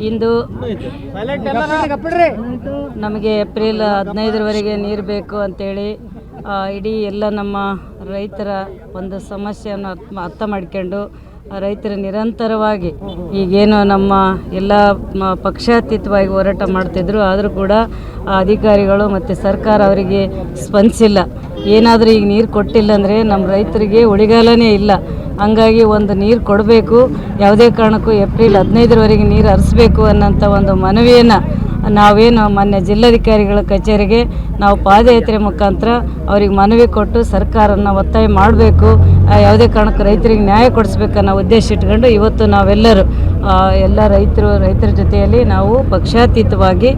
ಇಂದು ನಮಗೆ ಏಪ್ರಿಲ್ ಹದಿನೈದರವರೆಗೆ ನೀರು ಬೇಕು ಅಂತೇಳಿ ಆ, ಇಡೀ ಎಲ್ಲ ನಮ್ಮ ರೈತರ ಒಂದು ಸಮಸ್ಯೆಯನ್ನು ಅರ್ಥ ಅರ್ಥ ಮಾಡ್ಕೊಂಡು ಆ ರೈತರು ನಿರಂತರವಾಗಿ ಈಗೇನು ನಮ್ಮ ಎಲ್ಲ ಮ- ಪಕ್ಷಾತೀತವಾಗಿ ಹೋರಾಟ ಮಾಡ್ತಿದ್ರು. ಆದರೂ ಕೂಡ ಆ ಅಧಿಕಾರಿಗಳು ಮತ್ತು ಸರ್ಕಾರ ಅವರಿಗೆ ಸ್ಪಂದಿಸಿಲ್ಲ. ಏನಾದರೂ ಈಗ ನೀರು ಕೊಟ್ಟಿಲ್ಲ ಅಂದರೆ ನಮ್ಮ ರೈತರಿಗೆ ಉಳಿಗಾಲನೇ ಇಲ್ಲ. ಹಂಗಾಗಿ ಒಂದು ನೀರು ಕೊಡಬೇಕು. ಯಾವುದೇ ಕಾರಣಕ್ಕೂ ಏಪ್ರಿಲ್ ಹದಿನೈದರವರೆಗೆ ನೀರು ಹರಿಸ್ಬೇಕು ಅನ್ನೋಂಥ ಒಂದು ಮನವಿಯನ್ನು ನಾವೇನು ಮೊನ್ನೆ ಜಿಲ್ಲಾಧಿಕಾರಿಗಳ ಕಚೇರಿಗೆ ನಾವು ಪಾದಯಾತ್ರೆ ಮುಖಾಂತರ ಅವ್ರಿಗೆ ಮನವಿ ಕೊಟ್ಟು ಸರ್ಕಾರನ ಒತ್ತಾಯ ಮಾಡಬೇಕು. ಯಾವುದೇ ಕಾರಣಕ್ಕೂ ರೈತರಿಗೆ ನ್ಯಾಯ ಕೊಡಿಸ್ಬೇಕನ್ನೋ ಉದ್ದೇಶ ಇಟ್ಕೊಂಡು ಇವತ್ತು ನಾವೆಲ್ಲರೂ ಎಲ್ಲ ರೈತರು, ರೈತರ ಜೊತೆಯಲ್ಲಿ ನಾವು ಪಕ್ಷಾತೀತವಾಗಿ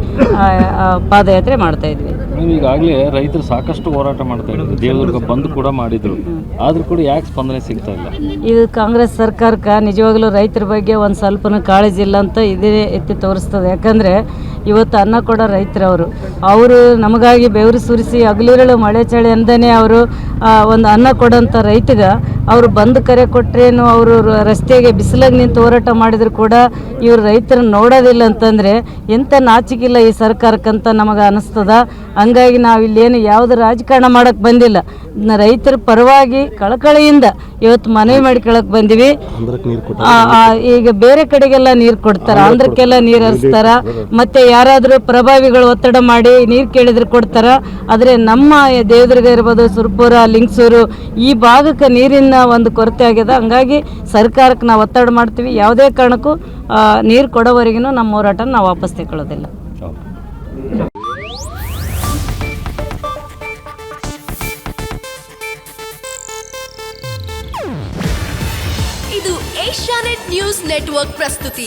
ಪಾದಯಾತ್ರೆ ಮಾಡ್ತಾ ಇದ್ವಿ. ನೀವು ಈಗಾಗಲೇ ರೈತರು ಸಾಕಷ್ಟು ಹೋರಾಟ ಮಾಡ್ತಾ ಇದ್ದಾರೆ. ದೇವದುರ್ಗ ಬಂದ್ ಕೂಡ ಮಾಡಿದ್ರು. ಆದ್ರೂ ಕೂಡ ಯಾಕೆ ಸ್ಪಂದನೆ ಸಿಗ್ತಾ ಇಲ್ಲ? ಇದು ಕಾಂಗ್ರೆಸ್ ಸರ್ಕಾರಕ್ಕೆ ನಿಜವಾಗ್ಲೂ ರೈತರ ಬಗ್ಗೆ ಒಂದು ಸ್ವಲ್ಪನೂ ಕಾಳಜಿ ಇಲ್ಲ ಅಂತ ಇದೇ ಎತ್ತಿ ತೋರಿಸ್ತದೆ. ಯಾಕಂದರೆ ಇವತ್ತು ಅನ್ನ ಕೊಡೋ ರೈತರವರು ಅವರು. ನಮಗಾಗಿ ಬೆವರು ಸುರಿಸಿ ಹಗಲಿರಳು ಮಳೆ ಚಳಿ ಅಂದನೇ ಅವರು ಒಂದು ಅನ್ನ ಕೊಡೋಂಥ ರೈತಗೆ ಅವರು ಬಂದು ಕರೆ ಕೊಟ್ರೇನು ಅವರು ರಸ್ತೆಗೆ ಬಿಸಿಲಾಗಿ ನಿಂತು ಹೋರಾಟ ಮಾಡಿದ್ರು ಕೂಡ ಇವರು ರೈತರನ್ನ ನೋಡೋದಿಲ್ಲ ಅಂತಂದರೆ ಎಂಥ ನಾಚಿಕಿಲ್ಲ ಈ ಸರ್ಕಾರಕ್ಕಂತ ನಮಗೆ ಅನಿಸ್ತದ. ಹಂಗಾಗಿ ನಾವು ಇಲ್ಲೇನು ಯಾವುದು ರಾಜಕಾರಣ ಮಾಡೋಕ್ಕೆ ಬಂದಿಲ್ಲ. ರೈತರ ಪರವಾಗಿ ಕಳಕಳಿಯಿಂದ ಇವತ್ತು ಮನವಿ ಮಾಡ್ಕೊಳಕ್ ಬಂದಿವಿ. ಈಗ ಬೇರೆ ಕಡೆಗೆಲ್ಲ ನೀರು ಕೊಡ್ತಾರ. ಆಂಧ್ರಕ್ಕೆಲ್ಲ ನೀರು ಹರಿಸ್ತಾರ. ಮತ್ತೆ ಯಾರಾದರೂ ಪ್ರಭಾವಿಗಳು ಒತ್ತಡ ಮಾಡಿ ನೀರು ಕೇಳಿದ್ರೆ ಕೊಡ್ತಾರ, ಆದರೆ ನಮ್ಮ ದೇವದುರ್ಗ ಇರ್ಬೋದು ಸುರ್ಪುರ, ಲಿಂಗಸೂರು, ಈ ಭಾಗಕ್ಕೆ ನೀರಿನ ಒಂದು ಕೊರತೆ ಆಗಿದೆ. ಹಂಗಾಗಿ ಸರ್ಕಾರಕ್ಕೆ ನಾವು ಒತ್ತಡ ಮಾಡ್ತೀವಿ. ಯಾವುದೇ ಕಾರಣಕ್ಕೂ ನೀರು ಕೊಡೋವರೆಗೂ ನಮ್ಮ ಹೋರಾಟ ನಾವು ವಾಪಸ್ ತಗೊಳ್ಳೋದಿಲ್ಲ ಇದು ಏಷ್ಯಾನೆಟ್ ನ್ಯೂಸ್ ನೆಟ್ವರ್ಕ್ ಪ್ರಸ್ತುತಿ.